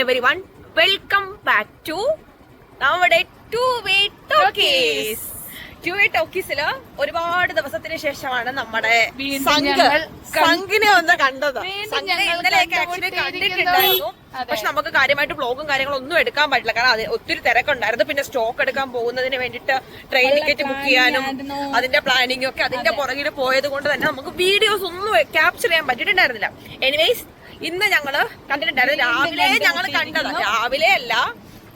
Every one welcome back to നമ്മുടെ two way talkies two way ടോക്കീസിൽ ഒരുപാട് ദിവസത്തിന് ശേഷമാണ് നമ്മുടെ സംഘിനെ ഒന്ന് കണ്ടത്. ഇന്നലെയൊക്കെ ആക്ച്വലി കണ്ടിട്ടുണ്ടായിരുന്നു. പക്ഷെ നമുക്ക് കാര്യമായിട്ട് ബ്ലോഗും കാര്യങ്ങളും ഒന്നും എടുക്കാൻ പറ്റില്ല. കാരണം അത് ഒത്തിരി തിരക്കുണ്ടായിരുന്നു. പിന്നെ സ്റ്റോക്ക് എടുക്കാൻ പോകുന്നതിന് വേണ്ടിയിട്ട് ട്രെയിൻ ടിക്കറ്റ് ബുക്ക് ചെയ്യാനും അതിന്റെ പ്ലാനിങ്ങും ഒക്കെ അതിന്റെ പുറകിൽ പോയത് കൊണ്ട് തന്നെ നമുക്ക് വീഡിയോസ് ഒന്നും ക്യാപ്ചർ ചെയ്യാൻ പറ്റിയിട്ടുണ്ടായിരുന്നില്ല. എനിവേസ് ഇന്ന് ഞങ്ങൾ കണ്ടിട്ടുണ്ടായിരുന്നു. രാവിലെ ഞങ്ങൾ കണ്ടത്. രാവിലെ അല്ല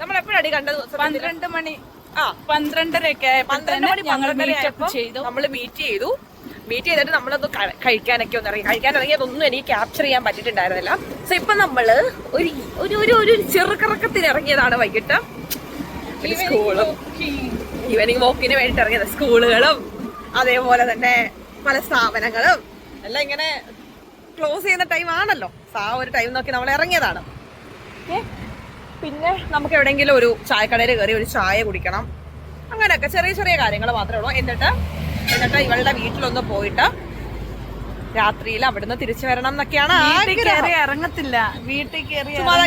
നമ്മൾ എപ്പോഴാണ് കണ്ടത്? പന്ത്രണ്ട് മണി. ആ. പന്ത്രണ്ടരയൊക്കെ പന്ത്രണ്ട് മണി ചെയ്തു. നമ്മൾ മീറ്റ് ചെയ്തു. മീറ്റ് ചെയ്തിട്ട് നമ്മളത് കഴിക്കാനൊക്കെ ഒന്ന് ഇറങ്ങി. കഴിക്കാൻ ഇറങ്ങിയതൊന്നും എനിക്ക് ക്യാപ്ചർ ചെയ്യാൻ പറ്റിയിട്ടുണ്ടായിരുന്നില്ല. സോ ഇപ്പൊ നമ്മൾ ഒരു ഒരു ഒരു ഒരു ചെറുകിറക്കത്തിന് ഇറങ്ങിയതാണ് വൈകിട്ട്. സ്കൂളും ഈവനിങ് വോക്കിന് വേണ്ടിട്ട് ഇറങ്ങിയത് സ്കൂളുകളും അതേപോലെ തന്നെ പല സ്ഥാപനങ്ങളും. എല്ലാം ഇങ്ങനെ ക്ലോസ് ചെയ്യുന്ന ടൈം ആണല്ലോ. ആ ഒരു ടൈം നോക്കി നമ്മൾ ഇറങ്ങിയതാണ്? പിന്നെ നമുക്ക് എവിടെയെങ്കിലും ഒരു ചായക്കടയിൽ കയറി ഒരു ചായ കുടിക്കണം. അങ്ങനെയൊക്കെ ചെറിയ ചെറിയ കാര്യങ്ങൾ മാത്രമേ ഉള്ളൂ. എന്നിട്ട് എന്നിട്ട് ഇവളുടെ വീട്ടിലൊന്ന് പോയിട്ട് രാത്രിയിൽ അവിടുന്ന് തിരിച്ചു വരണം എന്നൊക്കെയാണ് ഇറങ്ങത്തില്ല. വീട്ടിൽ കയറി ചുമ്മാതെ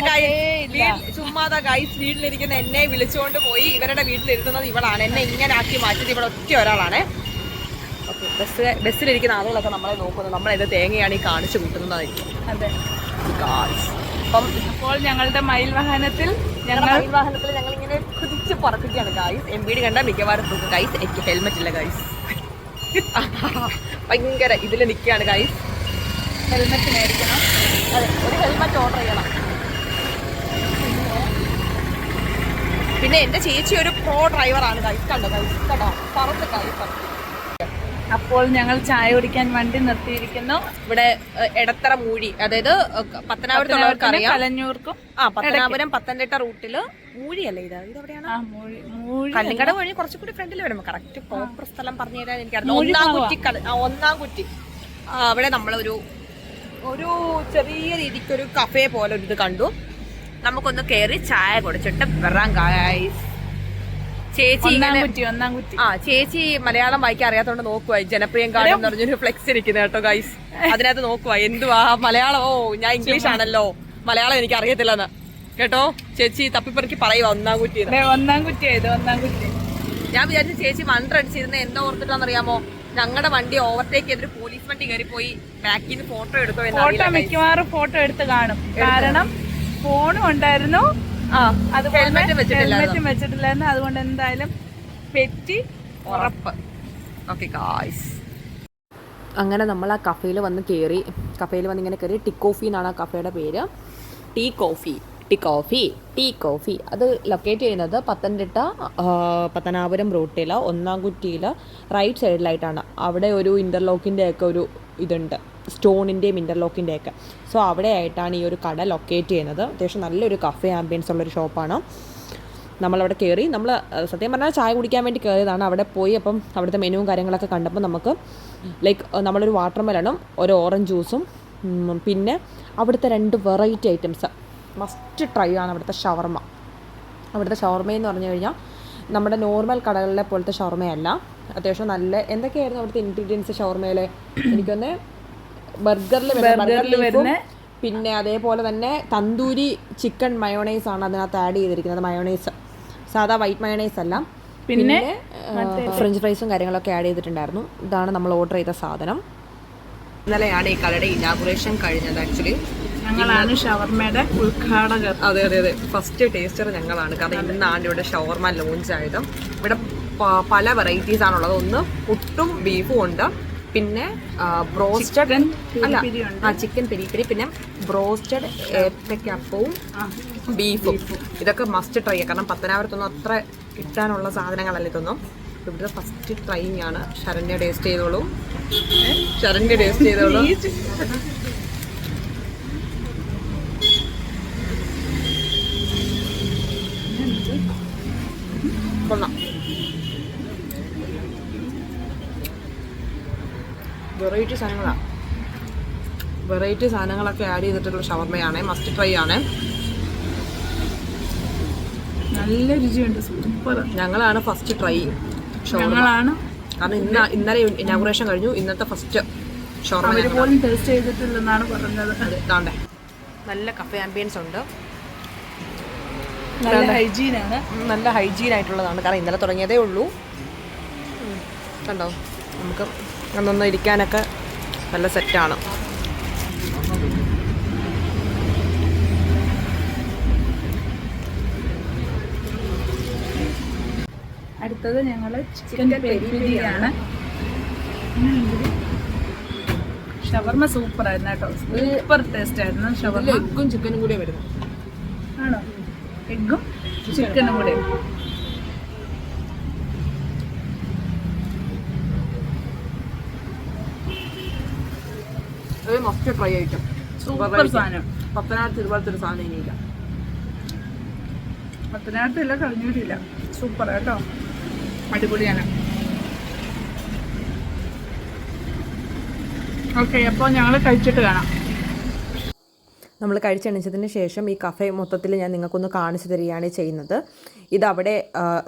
ചുമ്മാതെ ഗൈസ് വീട്ടിലിരിക്കുന്ന എന്നെ വിളിച്ചുകൊണ്ട് പോയി ഇവരുടെ വീട്ടിലിരുത്തുന്നത് ഇവളാണ്. എന്നെ ഇങ്ങനെ ആക്കി മാറ്റിയത് ഇവിടെ ഒറ്റ ഒരാളാണ്. ഓക്കെ. ബസ് ബസ്സിലിരിക്കുന്ന ആളുകളൊക്കെ നമ്മളെ നോക്കുന്നു. നമ്മളെ തേങ്ങയാണ് ഈ കാണിച്ചു കൂട്ടുന്നതായിരിക്കും അതെ. അപ്പം അപ്പോൾ ഞങ്ങളുടെ മയിൽ വാഹനത്തിൽ ഞങ്ങളുടെ ഞങ്ങൾ മയിൽ വാഹനത്തിൽ ഞങ്ങൾ ഇങ്ങനെ കുതിച്ച് പറപ്പിക്കുകയാണ് ഗൈസ് എം ബി ഡി കണ്ട മിക്കവാറും തൂക്കും. ഗൈസ് എനിക്ക് ഹെൽമെറ്റ് ഇല്ല ഗൈസ് ഭയങ്കര ഇതിൽ നിൽക്കുകയാണ് ഗൈസ് ഹെൽമെറ്റ് മേടിക്കണം. അതെ ഒരു ഹെൽമെറ്റ് ഓർഡർ ചെയ്യണം. പിന്നെ എന്റെ ചേച്ചി ഒരു പ്രോ ഡ്രൈവറാണ് ഗൈസ് കണ്ടോ ഗൈസ് കണ്ടോ? പറത്ത് ഗൈസ് അപ്പോൾ ഞങ്ങൾ ചായ കുടിക്കാൻ വണ്ടി നിർത്തിയിരിക്കുന്നു. ഇവിടെ എടത്തറ മൂഴി അതായത് പത്തനാപുരത്തുള്ളവർക്ക് അറിയാം കലഞ്ഞൂർക്കും ആ പത്തനാപുരം പത്തനംതിട്ട റൂട്ടിൽ മൂഴിയല്ലേ ഇത്? ഇത് എവിടെയാണ്? കല്ലിങ്കട വഴി കുറച്ചുകൂടി ഫ്രണ്ടിൽ വരുമ്പോ. കറക്റ്റ് പ്രോപ്പർ സ്ഥലം പറഞ്ഞു തരാൻ എനിക്കറിയാം ഒന്നാം കുറ്റി കട- ഒന്നാം കുറ്റി. അവിടെ നമ്മളൊരു ഒരു ചെറിയ രീതിക്ക് ഒരു കഫേ പോലെ ഒരു ഇത് കണ്ടു. നമുക്കൊന്ന് കയറി ചായ കുടിച്ചിട്ട് വരാം ഗായ്സ് ചേച്ചി ആ ചേച്ചി മലയാളം വായിക്കാൻ അറിയാത്തോണ്ട് നോക്കുക ജനപ്രിയം കാർഡ് എന്ന് പറഞ്ഞൊരു ഫ്ലെക്സ് ഇരിക്കുന്നത് കേട്ടോ ഗൈസ് അതിനകത്ത് നോക്കുക എന്തുവാ? മലയാളം ഓ ഞാൻ ഇംഗ്ലീഷ് ആണല്ലോ മലയാളം എനിക്ക് അറിയത്തില്ലെന്ന്. കേട്ടോ? ചേച്ചി തപ്പിപ്പറക്കി പറയുക ഒന്നാം കുറ്റി ഒന്നാം കുറ്റി ഇത് ഒന്നാം കുറ്റി ഞാൻ വിചാരിച്ചു ചേച്ചി മന്ത്രം അടിച്ചിരുന്ന എന്താ ഓർത്തിട്ടാണെന്നറിയാമോ ഞങ്ങളുടെ വണ്ടി ഓവർടേക്ക് ചെയ്തിട്ട് പോലീസ് വണ്ടി കയറി പോയി ബാക്കിൽ നിന്ന് ഫോട്ടോ എടുത്തോ എന്ന് ഫോട്ടോ മിക്കവാറും ഫോട്ടോ എടുത്ത് കാണും. കാരണം ഫോണും ഉണ്ടായിരുന്നു. ഹെൽമെറ്റ് വെച്ചിട്ടില്ല ഹെൽമെറ്റും വെച്ചിട്ടില്ലായിരുന്നു. അതുകൊണ്ട് എന്തായാലും പെറ്റി ഉറപ്പ്. ഓക്കെ ഗായ്സ് അങ്ങനെ നമ്മൾ ആ കഫേയിൽ വന്ന് കയറി കഫേയിൽ വന്ന് ഇങ്ങനെ കയറി ടി കോഫി എന്നാണ് ആ കഫേയുടെ പേര്. Tea coffee tea coffee tea coffee അത് ലൊക്കേറ്റ് ചെയ്യുന്നത് പത്തനംതിട്ട പത്തനാപുരം റൂട്ടിൽ ഒന്നാം കുറ്റിയിൽ റൈറ്റ് സൈഡിലായിട്ടാണ് അവിടെ ഒരു ഇന്റർലോക്കിന്റെ ഒക്കെ ഒരു ഇതുണ്ട്. സ്റ്റോണിന്റെയും ഇന്റർലോക്കിന്റെ ഒക്കെ സോ അവിടെ ആയിട്ടാണ് ഈ ഒരു കട ലൊക്കേറ്റ് ചെയ്യുന്നത്. അത്യാവശ്യം നല്ലൊരു കഫേ ആംബിയൻസ് ഉള്ളൊരു ഷോപ്പാണ് നമ്മളവിടെ കയറി നമ്മൾ സത്യം പറഞ്ഞാൽ ചായ കുടിക്കാൻ വേണ്ടി കയറിയതാണ് അവിടെ പോയി അപ്പം അവിടുത്തെ മെനുവും കാര്യങ്ങളൊക്കെ കണ്ടപ്പോൾ നമുക്ക് ലൈക്ക് നമ്മളൊരു വാട്ടർ മെലണും ഒരു ഓറഞ്ച് ജ്യൂസും പിന്നെ അവിടുത്തെ രണ്ട് വെറൈറ്റി ഐറ്റംസ് മസ്റ്റ് ട്രൈ ആണ് അവിടുത്തെ ഷവർമ്മ അവിടുത്തെ ഷവർമയെന്ന് പറഞ്ഞു കഴിഞ്ഞാൽ നമ്മുടെ നോർമൽ കടകളിലെ പോലത്തെ ഷവർമയല്ല. അത്യാവശ്യം നല്ല എന്തൊക്കെയായിരുന്നു അവിടുത്തെ ഇൻഗ്രീഡിയൻസ് ഷവർമയിലെ എനിക്കൊന്ന് ബർഗറിൽ ബർഗറിൽ വരുന്ന പിന്നെ അതേപോലെ തന്നെ തന്തൂരി ചിക്കൻ മയോണൈസ് ആണ് അതിനകത്ത് ആഡ് ചെയ്തിരിക്കുന്നത്. മയോണൈസ് സാധാ വൈറ്റ് മയോണൈസ് അല്ല. പിന്നെ ഫ്രഞ്ച് ഫ്രൈസും കാര്യങ്ങളൊക്കെ ആഡ് ചെയ്തിട്ടുണ്ടായിരുന്നു. ഇതാണ് നമ്മൾ ഓർഡർ ചെയ്ത സാധനം. ഇന്നലെയാണ് ഈ കടയുടെ ഇനാഗുറേഷൻ കഴിഞ്ഞത് ആക്ച്വലി ഞങ്ങളാണ് ഷവർമയുടെ ഉദ്ഘാടകർ. അതെ അതെ അതെ. ഫസ്റ്റ് ടേസ്റ്റർ ഞങ്ങളാണ്. കാരണം ഇന്നാണ് ഇവിടെ ഷവർമ ലോഞ്ച് ആയത്. ഇവിടെ പല വെറൈറ്റീസ് ആണുള്ളത്. ഒന്ന് പുട്ടും ബീഫും ഉണ്ട്. പിന്നെ ബ്രോസ്റ്റഡ് ചിക്കൻ അല്ല ആ ചിക്കൻ പെരിപ്പരി പിന്നെ ബ്രോസ്റ്റഡ് ഏത്തക്കപ്പവും ബീഫും ഇതൊക്കെ മസ്റ്റ് ട്രൈ കാരണം പത്തനാപുരത്തൊന്നും അത്ര കിട്ടാനുള്ള സാധനങ്ങളല്ല ഇതൊന്നും. ഇവിടുത്തെ ഫസ്റ്റ് ട്രൈങ് ആണ്. ശരണ്യ ടേസ്റ്റ് ചെയ്തോളൂ. ശരണ്യ ടേസ്റ്റ് ചെയ്തോളൂ. കൊള്ളാം. വെറൈറ്റി സാധനങ്ങളാണ് വെറൈറ്റി സാധനങ്ങളൊക്കെ ആഡ് ചെയ്തിട്ടുള്ള ഷവർമയാണ് മസ്റ്റ് ട്രൈ ആണ്. നല്ല രുചിയുണ്ട് സൂപ്പർ. ഞങ്ങളാണ് ഫസ്റ്റ് ട്രൈ ഞങ്ങളാണ് കാരണം ഇന്ന ഇന്നലെ ഇനാഗുറേഷൻ കഴിഞ്ഞു ഇന്നത്തെ ഫസ്റ്റ് ഷവർമ പോലും ടേസ്റ്റ് ചെയ്തിട്ടില്ലെന്നാണ് പറഞ്ഞത്. അതെ നല്ല കഫേ ആംബിയൻസ് ഉണ്ട്. നല്ല ഹൈജീനാണ് നല്ല ഹൈജീൻ ആയിട്ടുള്ളതാണ്. കാരണം ഇന്നലെ തുടങ്ങിയതേ ഉള്ളൂ. കണ്ടോ? നമുക്ക് അന്നൊന്ന് ഇരിക്കാനൊക്കെ നല്ല സെറ്റാണ്. അടുത്തത് ഞങ്ങൾ ചിക്കൻ പെരിയാണ് ഷവർമ സൂപ്പർ ആയിരുന്നു കേട്ടോ. സൂപ്പർ ടേസ്റ്റ് ആയിരുന്നു ഷവർമ. എഗ്ഗും ചിക്കനും കൂടി വരുന്നു ആണോ? എഗ്ഗും ചിക്കനും കൂടെ അത് മസ്റ്റ് ട്രൈ ആയിട്ടും. സൂപ്പർ സാധനം. ഇതുപോലത്തെ ഒരു സാധനം ഇനിയില്ല പത്തനാട്ടില്ല കളഞ്ഞൂരില്ല സൂപ്പർ കേട്ടോ അടിപൊളിയാണ്. ഓക്കെ അപ്പോൾ ഞങ്ങൾ കഴിച്ചിട്ട് കാണാം. നമ്മൾ കഴിച്ചണിച്ചതിന് ശേഷം ഈ കഫേ മൊത്തത്തിൽ ഞാൻ നിങ്ങൾക്കൊന്ന് കാണിച്ചു തരികയാണ് ചെയ്യുന്നത്. ഇത് അവിടെ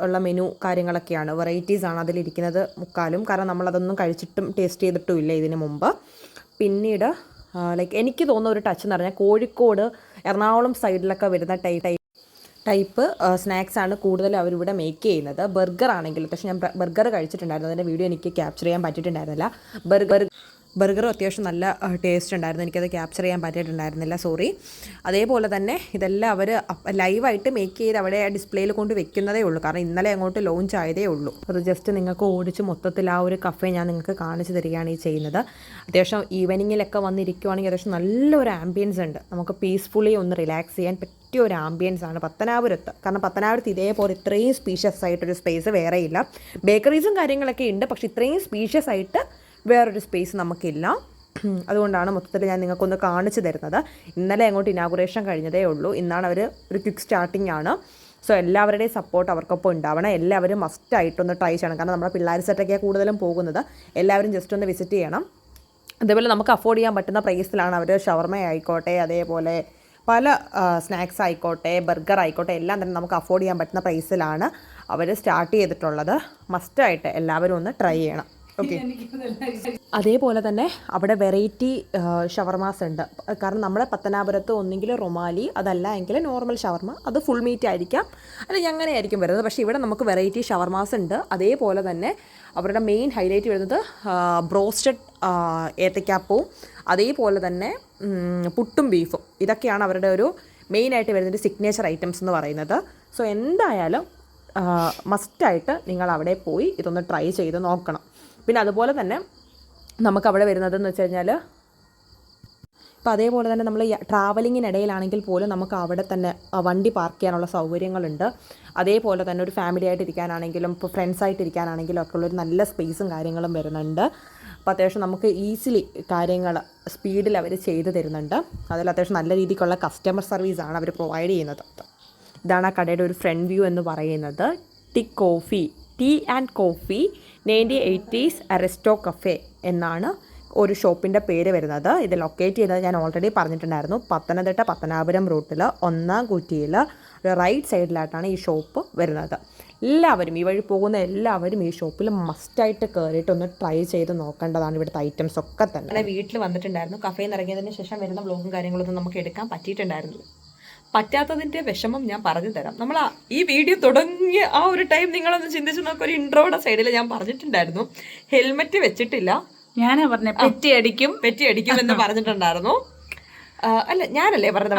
ഉള്ള മെനു കാര്യങ്ങളൊക്കെയാണ്. വെറൈറ്റീസ് ആണ് അതിലിരിക്കുന്നത് മുക്കാലും. കാരണം നമ്മളതൊന്നും കഴിച്ചിട്ടും ടേസ്റ്റ് ചെയ്തിട്ടും ഇല്ല ഇതിന് മുമ്പ്. പിന്നീട് ലൈക്ക് എനിക്ക് തോന്നുന്ന ഒരു ടച്ച് എന്ന് പറഞ്ഞാൽ കോഴിക്കോട് എറണാകുളം സൈഡിലൊക്കെ വരുന്ന ടൈ ടൈ ടൈപ്പ് സ്നാക്സ് ആണ് കൂടുതൽ അവരിവിടെ മേക്ക് ചെയ്യുന്നത്. ബർഗർ ആണെങ്കിൽ പക്ഷേ ഞാൻ ബർഗർ കഴിച്ചിട്ടുണ്ടായിരുന്നു. അതിന്റെ വീഡിയോ എനിക്ക് ക്യാപ്ചർ ചെയ്യാൻ പറ്റിയിട്ടുണ്ടായിരുന്നില്ല. ബർഗർ ബർഗറും അത്യാവശ്യം നല്ല ടേസ്റ്റ് ഉണ്ടായിരുന്നു. എനിക്കത് ക്യാപ്ചർ ചെയ്യാൻ പറ്റിയിട്ടുണ്ടായിരുന്നില്ല. സോറി അതേപോലെ തന്നെ ഇതെല്ലാം അവർ ലൈവായിട്ട് മേക്ക് ചെയ്ത് അവിടെ ഡിസ്പ്ലേയിൽ കൊണ്ട് വെക്കുന്നതേ ഉള്ളൂ. കാരണം ഇന്നലെ അങ്ങോട്ട് ലോഞ്ച് ആയതേ ഉള്ളൂ. അത് ജസ്റ്റ് നിങ്ങൾക്ക് ഓടിച്ച് മൊത്തത്തിൽ ആ ഒരു കഫേ ഞാൻ നിങ്ങൾക്ക് കാണിച്ചു തരികയാണ് ഈ ചെയ്യുന്നത്. അത്യാവശ്യം ഈവനിങ്ങിലൊക്കെ വന്നിരിക്കുവാണെങ്കിൽ അത്യാവശ്യം നല്ലൊരു ആംബിയൻസ് ഉണ്ട്. നമുക്ക് പീസ്ഫുള്ളി ഒന്ന് റിലാക്സ് ചെയ്യാൻ പറ്റിയ ഒരു ആംബിയൻസ് ആണ് പത്തനാപുരത്ത്. കാരണം പത്തനാപുരത്ത് ഇതേപോലെ ഇത്രയും സ്പീഷ്യസ് ആയിട്ടൊരു സ്പേസ് വേറെയില്ല ബേക്കറീസും കാര്യങ്ങളൊക്കെ ഉണ്ട്. പക്ഷേ ഇത്രയും സ്പീഷ്യസ് ആയിട്ട് വേറൊരു സ്പേസ് നമുക്കില്ല. അതുകൊണ്ടാണ് മൊത്തത്തിൽ ഞാൻ നിങ്ങൾക്കൊന്ന് കാണിച്ചു തരുന്നത്. ഇന്നലെ അങ്ങോട്ട് ഇനാഗുറേഷൻ കഴിഞ്ഞതേ ഉള്ളൂ. ഇന്നാണ് അവർ ഒരു ക്വിക്ക് സ്റ്റാർട്ടിംഗ് ആണ്. സോ എല്ലാവരുടെയും സപ്പോർട്ട് അവർക്കൊപ്പം ഉണ്ടാവണം. എല്ലാവരും മസ്റ്റായിട്ടൊന്ന് ട്രൈ ചെയ്യണം. കാരണം നമ്മുടെ പിള്ളേർ സെറ്റൊക്കെയാണ് കൂടുതലും പോകുന്നത്. എല്ലാവരും ജസ്റ്റ് ഒന്ന് വിസിറ്റ് ചെയ്യണം. അതേപോലെ നമുക്ക് അഫോർഡ് ചെയ്യാൻ പറ്റുന്ന പ്രൈസിലാണ് അവർ ഷവർമ ആയിക്കോട്ടെ അതേപോലെ പല സ്നാക്സ് ആയിക്കോട്ടെ ബർഗർ ആയിക്കോട്ടെ എല്ലാം തന്നെ നമുക്ക് അഫോർഡ് ചെയ്യാൻ പറ്റുന്ന പ്രൈസിലാണ് അവർ സ്റ്റാർട്ട് ചെയ്തിട്ടുള്ളത്. മസ്റ്റായിട്ട് എല്ലാവരും ഒന്ന് ട്രൈ ചെയ്യണം. ഓക്കെ. അതേപോലെ തന്നെ അവിടെ വെറൈറ്റി ഷവർമാസ് ഉണ്ട്. കാരണം നമ്മുടെ പത്തനാപുരത്ത് ഒന്നെങ്കിൽ റൊമാലി അതല്ല എങ്കിൽ നോർമൽ ഷവർമ. അത് ഫുൾ മീറ്റ് ആയിരിക്കാം. അല്ലെങ്കിൽ അങ്ങനെ ആയിരിക്കും വരുന്നത്. പക്ഷേ ഇവിടെ നമുക്ക് വെറൈറ്റി ഷവർമാസ് ഉണ്ട്. അതേപോലെ തന്നെ അവരുടെ മെയിൻ ഹൈലൈറ്റ് വരുന്നത് ബ്രോസ്റ്റഡ് ഏത്തക്കാപ്പവും അതേപോലെ തന്നെ പുട്ടും ബീഫും ഇതൊക്കെയാണ് അവരുടെ ഒരു മെയിനായിട്ട് വരുന്നൊരു സിഗ്നേച്ചർ ഐറ്റംസ് എന്ന് പറയുന്നത്. സോ എന്തായാലും മസ്റ്റായിട്ട് നിങ്ങൾ അവിടെ പോയി ഇതൊന്ന് ട്രൈ ചെയ്ത് നോക്കണം. പിന്നെ അതുപോലെ തന്നെ നമുക്ക് അവിടെ വരുന്നതെന്ന് വെച്ച് കഴിഞ്ഞാൽ അപ്പോൾ അതേപോലെ തന്നെ നമ്മൾ ട്രാവലിങ്ങിനിടയിലാണെങ്കിൽ പോലും നമുക്ക് അവിടെ തന്നെ വണ്ടി പാർക്ക് ചെയ്യാനുള്ള സൗകര്യങ്ങളുണ്ട്. അതേപോലെ തന്നെ ഒരു ഫാമിലി ആയിട്ട് ഇരിക്കാനാണെങ്കിലും ഇപ്പോൾ ഫ്രണ്ട്സ് ആയിട്ട് ഇരിക്കാനാണെങ്കിലും ഒക്കെ ഉള്ളൊരു നല്ല സ്പേസും കാര്യങ്ങളും വരുന്നുണ്ട്. അപ്പോൾ അത്യാവശ്യം നമുക്ക് ഈസിലി കാര്യങ്ങൾ സ്പീഡിൽ അവർ ചെയ്തു തരുന്നുണ്ട്. അതിൽ അത്യാവശ്യം നല്ല രീതിക്കുള്ള കസ്റ്റമർ സർവീസാണ് അവർ പ്രൊവൈഡ് ചെയ്യുന്നത്. ഇതാണ് ആ കടയുടെ ഒരു ഫ്രണ്ട് വ്യൂ എന്ന് പറയുന്നത്. Tea coffee tea and coffee ninety eighties aristo cafe എന്നാണ് ഒരു ഷോപ്പിന്റെ പേര് വരുന്നത്. ഇത് ലൊക്കേറ്റ് ചെയ്യുന്നത് ഞാൻ ഓൾറെഡി പറഞ്ഞിട്ടുണ്ടായിരുന്നു. പത്തനംതിട്ട പത്തനാപുരം റൂട്ടിൽ ഒന്നാം കുറ്റിയിൽ റൈറ്റ് സൈഡിലായിട്ടാണ് ഈ ഷോപ്പ് വരുന്നത്. എല്ലാവരും ഈ വഴി പോകുന്ന എല്ലാവരും ഈ ഷോപ്പിൽ മസ്റ്റായിട്ട് കയറിയിട്ട് ഒന്ന് ട്രൈ ചെയ്ത് നോക്കേണ്ടതാണ് ഇവിടുത്തെ ഐറ്റംസ് ഒക്കെ തന്നെ. വീട്ടിൽ വന്നിട്ടുണ്ടായിരുന്നു. കഫേന്ന് ഇറങ്ങിയതിന് ശേഷം വരുന്ന ബ്ലോഗും കാര്യങ്ങളൊന്നും നമുക്ക് എടുക്കാൻ പറ്റിയിട്ടുണ്ടായിരുന്നില്ല. പറ്റാത്തതിന്റെ വിഷമം ഞാൻ പറഞ്ഞു തരാം. നമ്മൾ ഈ വീഡിയോ തുടങ്ങിയ ആ ഒരു ടൈം നിങ്ങളൊന്ന് ചിന്തിച്ചു നോക്കുക ഒരു ഇൻട്രോയുടെ സൈഡിൽ ഞാൻ പറഞ്ഞിട്ടുണ്ടായിരുന്നു. ഹെൽമെറ്റ് വെച്ചിട്ടില്ല. ഞാനാ പറഞ്ഞ പെറ്റി അടിക്കും. പെറ്റി അടിക്കും എന്ന് പറഞ്ഞിട്ടുണ്ടായിരുന്നു. അല്ല ഞാനല്ലേ പറഞ്ഞത്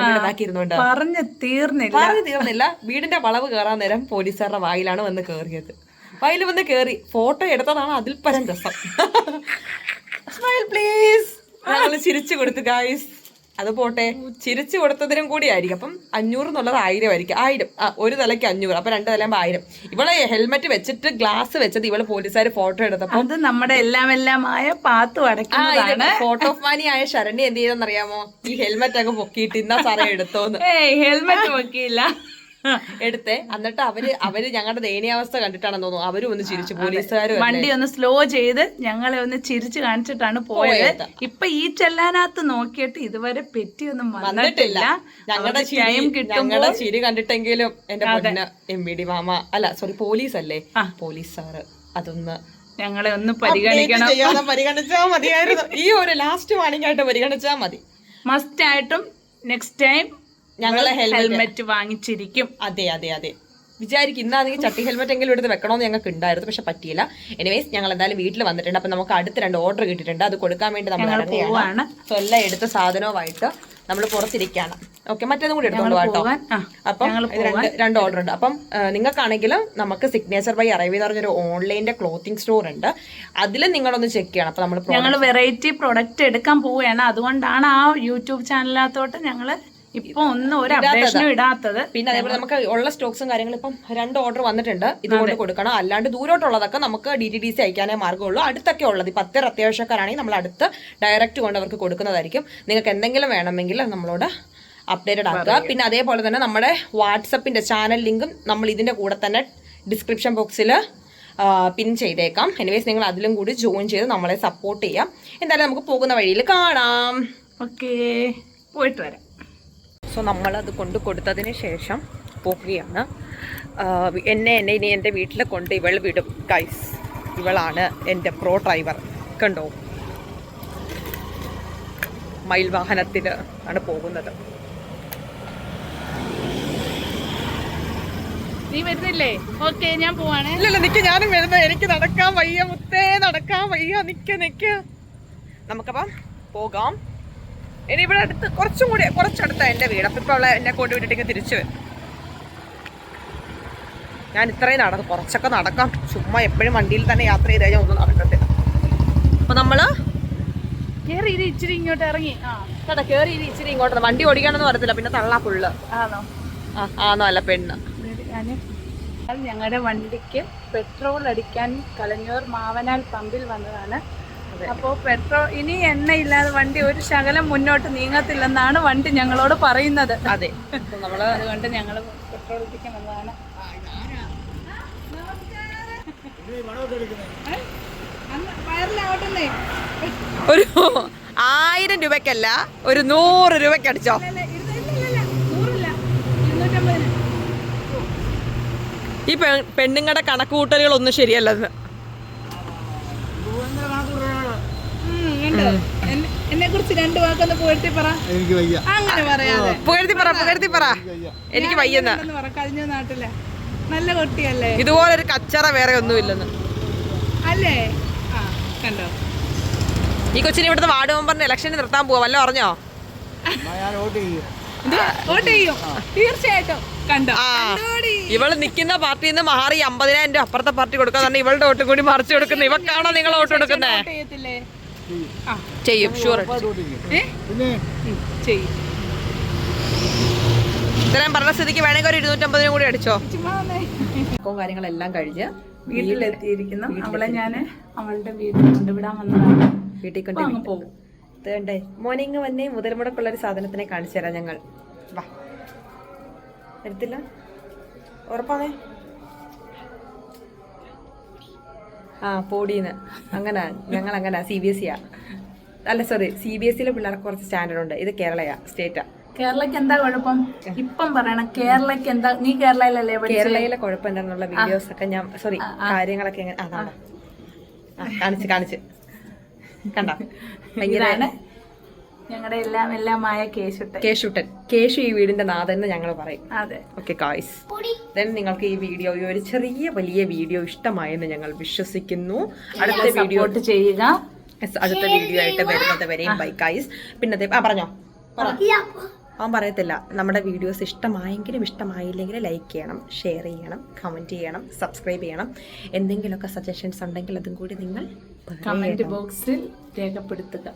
പറഞ്ഞു തീർന്നില്ല. പറഞ്ഞു തീർന്നില്ല. വീടിന്റെ വളവ് കയറാൻ നേരം പോലീസുകാരുടെ വായിലാണ് വന്ന് കയറിയത് വായിൽ വന്ന് കയറി ഫോട്ടോ എടുത്തതാണ് അതിൽ പരം രസം. സ്മൈൽ പ്ലീസ് ഞങ്ങൾ ചിരിച്ചു കൊടുത്തു ഗായ്സ് അത് പോട്ടെ. ചിരിച്ചു കൊടുത്തതിനും കൂടി ആയിരിക്കും അപ്പം അഞ്ഞൂറ് എന്നുള്ളത് ആയിരം ആയിരിക്കും ആയിരം. ആ ഒരു തലയ്ക്ക് അഞ്ഞൂറ്. അപ്പൊ രണ്ട് തലയുമ്പോൾ ആയിരം. ഇവളെ ഹെൽമെറ്റ് വെച്ചിട്ട് ഗ്ലാസ് വെച്ചത് ഇവൾ പോലീസുകാർ ഫോട്ടോ എടുത്തപ്പോൾ അത് നമ്മുടെ എല്ലാം എല്ലാമായ പാത്തു അടയ്ക്കുന്നതാണ്. ഫോട്ടോ ഓഫ് മാനി ആയ ശരണ്യ എന്ത് ചെയ്തെന്നറിയാമോ? ഈ ഹെൽമെറ്റ് അങ്ങ് പൊക്കിയിട്ട് ഇന്നാ സാറേ എടുത്തോന്ന്. ഹെൽമെറ്റ് നോക്കിയില്ല എടുത്തേ. എന്നിട്ട് അവർ അവർ ഞങ്ങളുടെ ദയനീയാവസ്ഥ കണ്ടിട്ടാണെന്ന് തോന്നുന്നു. അവരും ഒന്ന് ചിരിച്ചു. പോലീസുകാരും വണ്ടി ഒന്ന് സ്ലോ ചെയ്ത് ഞങ്ങളെ ഒന്ന് ചിരിച്ചു കാണിച്ചിട്ടാണ് പോയത്. ഇപ്പൊ ഈ ചെല്ലാനകത്ത് നോക്കിയിട്ട് ഇതുവരെ പെറ്റിയൊന്നും വന്നിട്ടില്ല. ഞങ്ങളുടെ ടൈം ഞങ്ങളുടെ ചിരി കണ്ടിട്ടെങ്കിലും എന്റെ പൊന്ന എം ബി ഡി മാമ അല്ല സോറി പോലീസ് അല്ലേ പോലീസ് സാറ് അതൊന്ന് ഞങ്ങളെ ഒന്ന് പരിഗണിക്കണം. പരിഗണിച്ചാൽ മതിയായിരുന്നു. ഈ ഒരു ലാസ്റ്റ് വാണിംഗ് ആയിട്ട് പരിഗണിച്ചാ മതി. മസ്റ്റ് ആയിട്ടും നെക്സ്റ്റ് ടൈം ഞങ്ങളെ ഹെൽമെറ്റ് വാങ്ങിച്ചിരിക്കും. അതെ അതെ അതെ. വിചാരിക്കും ഇന്നാണെങ്കിൽ ചട്ടി ഹെൽമെറ്റ് എങ്കിലും എടുത്ത് വെക്കണമെന്ന് ഞങ്ങൾക്ക് ഉണ്ടായിരുന്നു പക്ഷെ പറ്റിയില്ല. എനിവേസ് ഞങ്ങൾ എന്തായാലും വീട്ടിൽ വന്നിട്ടുണ്ട്. അപ്പൊ നമുക്ക് അടുത്ത രണ്ട് ഓർഡർ കിട്ടിയിട്ടുണ്ട്. അത് കൊടുക്കാൻ വേണ്ടി നമ്മൾ ഇറങ്ങിയാണ് പോവാണ്. സോ എല്ലാം എടുത്ത സാധനവുമായിട്ട് നമ്മൾ പുറത്തിരിക്കുകയാണ്. ഓക്കെ മറ്റേതും കൂടി എടുത്തോണ്ട് കേട്ടോ. അപ്പം രണ്ട് രണ്ട് ഓർഡർ ഉണ്ട്. അപ്പം നിങ്ങൾക്കാണെങ്കിലും നമുക്ക് സിഗ്നേച്ചർ ബൈ അറൈവ് എന്ന് പറഞ്ഞൊരു ഓൺലൈന്റെ ക്ലോത്തിങ് സ്റ്റോർ ഉണ്ട്. അതിൽ നിങ്ങളൊന്ന് ചെക്ക് ചെയ്യണം. അപ്പം നമ്മൾ ഞങ്ങൾ വെറൈറ്റി പ്രൊഡക്റ്റ് എടുക്കാൻ പോവുകയാണ്. അതുകൊണ്ടാണ് ആ യൂട്യൂബ് ചാനലിനകത്തോട്ട് ഞങ്ങൾ ഇപ്പൊ ഒന്നും ഒരു അപ്ഡേഷനും ഇടാത്തത്. പിന്നെ അതേപോലെ നമുക്ക് ഉള്ള സ്റ്റോക്സും കാര്യങ്ങളും ഇപ്പം രണ്ട് ഓർഡർ വന്നിട്ടുണ്ട്. ഇതുകൊണ്ട് കൊടുക്കണം. അല്ലാണ്ട് ദൂരോട്ടുള്ളതൊക്കെ നമുക്ക് ഡി ടി ഡി സി അയക്കാനേ മാർഗമുള്ളൂ അടുത്തൊക്കെ ഉള്ളത്. ഇപ്പം അത്ര അത്യാവശ്യക്കാരാണെങ്കിൽ നമ്മൾ അടുത്ത് ഡയറക്റ്റ് കൊണ്ട് അവർക്ക് കൊടുക്കുന്നതായിരിക്കും. നിങ്ങൾക്ക് എന്തെങ്കിലും വേണമെങ്കിൽ നമ്മളോട് അപ്ഡേറ്റഡ് ആക്കുക. പിന്നെ അതേപോലെ തന്നെ നമ്മുടെ വാട്സപ്പിന്റെ ചാനൽ ലിങ്കും നമ്മൾ ഇതിന്റെ കൂടെ തന്നെ ഡിസ്ക്രിപ്ഷൻ ബോക്സിൽ പിൻ ചെയ്തേക്കാം. എനിവേസ് നിങ്ങൾ അതിലും കൂടി ജോയിൻ ചെയ്ത് നമ്മളെ സപ്പോർട്ട് ചെയ്യാം. എന്തായാലും നമുക്ക് പോകുന്ന വഴിയിൽ കാണാം. ഓക്കേ പോയിട്ട് വരാം. സോ നമ്മളത് കൊണ്ട് കൊടുത്തതിന് ശേഷം പോവുകയാണ്. എന്നെ എന്നെ ഇനി എന്റെ വീട്ടിൽ കൊണ്ട് ഇവൾ വിടും. ഗൈസ് ഇവളാണ് എന്റെ പ്രോ ഡ്രൈവർ കണ്ടോ? മയിൽ വാഹനത്തിൽ ആണ് പോകുന്നത്. നീ വരുന്നില്ലേ? ഓക്കെ ഞാൻ പോവാണ്. ഇല്ലല്ല നിക്ക് ഞാനും വരുന്നത് എനിക്ക് നടക്കാൻ വയ്യ മുത്തേ നടക്കാൻ വയ്യ. നിക്ക് നിക്ക്. നമുക്കപ്പം പോകാം. ഇനി ഇവിടെ അടുത്ത് കുറച്ചും കൂടി കുറച്ചടുത്താ എന്റെ വീട്. അപ്പം ഇപ്പോൾ അവളെ എന്നെ കൊണ്ടു വിട്ടിട്ട് തിരിച്ചു വരും. ഞാൻ ഇത്രയും നടക്കും കുറച്ചൊക്കെ നടക്കാം. ചുമ്മാ എപ്പോഴും വണ്ടിയിൽ തന്നെ യാത്ര ചെയ്ത് കഴിഞ്ഞാൽ ഒന്നും നടക്കത്തില്ല. അപ്പം നമ്മൾ കേറി ഇത് ഇച്ചിരി ഇങ്ങോട്ട് ഇറങ്ങി. ആ കേട്ടോ കയറി ഇത് ഇച്ചിരി ഇങ്ങോട്ട്. വണ്ടി ഓടിക്കാണെന്ന് പറയത്തില്ല പിന്നെ തള്ളാ ഫുള്ള് ആണോ? ആ ആന്നോ അല്ല പെണ്ണ്. ഞങ്ങളുടെ വണ്ടിക്ക് പെട്രോൾ അടിക്കാൻ കലഞ്ഞൂർ മാവനാൽ പമ്പിൽ വന്നതാണ്. അപ്പോൾ പെട്രോൾ ഇനി എണ്ണ ഇല്ലാതെ വണ്ടി ഒരു ശകലം മുന്നോട്ട് നീങ്ങത്തില്ലെന്നാണ് വണ്ടി ഞങ്ങളോട് പറയുന്നത്. അതെ. അപ്പം നമ്മൾ അതുകൊണ്ട് ഞങ്ങൾ പെട്രോൾ വയറിലാവട്ടെ ഒരു ആയിരം രൂപക്കല്ല ഒരു നൂറ് രൂപയ്ക്ക് അടിച്ചോ. ഈ പെ പെണ്ണുങ്ങളുടെ കണക്കുകൂട്ടലുകളൊന്നും ശരിയല്ലെന്ന്. എന്നെ കുറിച്ച് രണ്ടു വാക്കൊന്ന് പോയിട്ട് പറ. എനിക്ക് വയ്യ. അങ്ങനെ പറയാതെ. പുകഴ്ത്തി പറ പുകഴ്ത്തി പറ. എനിക്ക് വയ്യെന്ന്. എന്ന് പറ? കഴിഞ്ഞ നാട്ടിലെ. നല്ല കുട്ടിയല്ലേ? ഇതുപോലൊരു കച്ചറ വേറെ ഒന്നുമില്ലെന്ന്. അല്ലേ? ആ കണ്ടോ? ഈ കൊച്ചിനെ ഇവിടുത്തെ വാർഡ് മെമ്പറിന്റെ ഇലക്ഷന് നിർത്താൻ പോവാ. വല്ലോ പറഞ്ഞോ ഞാൻ വോട്ട് ചെയ്യും. തീർച്ചയായിട്ടും. കണ്ടോ? കണ്ടോടി. ഇവൾ നിൽക്കുന്ന പാർട്ടിയിൽ നിന്ന് മാറി അമ്പതിനായിരം രൂപ അപ്പുറത്തെ പാർട്ടി കൊടുക്കാൻ തന്നെ ഇവളുടെ വോട്ടും കൂടി മറിച്ചു കൊടുക്കുന്നത് ഇവക്കാണോ നിങ്ങൾ വോട്ട് കൊടുക്കുന്നേ? ആ. ചെയ്യും ഷുവർ ചെയ്യും. ഇത്രയും പറഞ്ഞ സ്ഥിതിക്ക് വേണമെങ്കിൽ ഒരു ഇരുന്നൂറ്റമ്പതിനും കൂടി അടിച്ചോ? കാര്യങ്ങളെല്ലാം കഴിഞ്ഞ് വീട്ടിലെത്തിയിരിക്കുന്നു. അവളെ ഞാൻ അവളുടെ വീട്ടിൽ കൊണ്ടുവിടാൻ വന്നതാണ്. വീട്ടിൽ കൊണ്ട് പോകും മോനെ മോർണിംഗ് വന്നേ. മുതൽമുടക്കുള്ള ഒരു സാധനത്തിനെ കാണിച്ചു തരാം ഞങ്ങൾ. വാ. എടുത്തില്ല ഉറപ്പാണേ? ആ പോടീന്ന്. അങ്ങനെ ഞങ്ങൾ അങ്ങനെ സി ബി എസ് സിയാ അല്ല സോറി സി ബി എസ് സിയിലെ പിള്ളേർക്ക് കുറച്ച് സ്റ്റാൻഡേർഡ് ഉണ്ട് ഇത് കേരളയാ സ്റ്റേറ്റാ. കേരളക്ക് എന്താ കുഴപ്പം? ഇപ്പം പറയണം കേരളക്ക് എന്താ നീ കേരളയിലല്ലേ കേരളയിലെ കുഴപ്പം എന്താണെന്നുള്ള വീഡിയോസ് ഒക്കെ ഞാൻ സോറി കാര്യങ്ങളൊക്കെ എങ്ങനെ അതാണ് കാണിച്ച് കാണിച്ച്. കണ്ട? ഭയങ്കര ഞങ്ങളുടെ എല്ലാം എല്ലാമായ കേശുട്ടൻ. കേശുട്ടൻ. കേശു ഈ വീടിന്റെ നാഥൻ എന്ന് ഞങ്ങൾ പറയും. അതെ. ഓക്കെ കായ്സ് ദെൻ നിങ്ങൾക്ക് ഈ വീഡിയോ ഈ ഒരു ചെറിയ വലിയ വീഡിയോ ഇഷ്ടമായെന്ന് ഞങ്ങൾ വിശ്വസിക്കുന്നു. അടുത്ത വീഡിയോ ചെയ്യുക. അടുത്ത വീഡിയോ ആയിട്ട് വരുന്നത് വരെയും ബൈ കായ്സ് പിന്നെ ദേ- ആ പറഞ്ഞോ? അവൻ പറയത്തില്ല. നമ്മുടെ വീഡിയോസ് ഇഷ്ടമായെങ്കിലും ഇഷ്ടമായില്ലെങ്കിൽ ലൈക്ക് ചെയ്യണം ഷെയർ ചെയ്യണം കമന്റ് ചെയ്യണം സബ്സ്ക്രൈബ് ചെയ്യണം. എന്തെങ്കിലുമൊക്കെ സജഷൻസ് ഉണ്ടെങ്കിൽ അതും കൂടി നിങ്ങൾ കമന്റ് ബോക്സിൽ രേഖപ്പെടുത്തുക.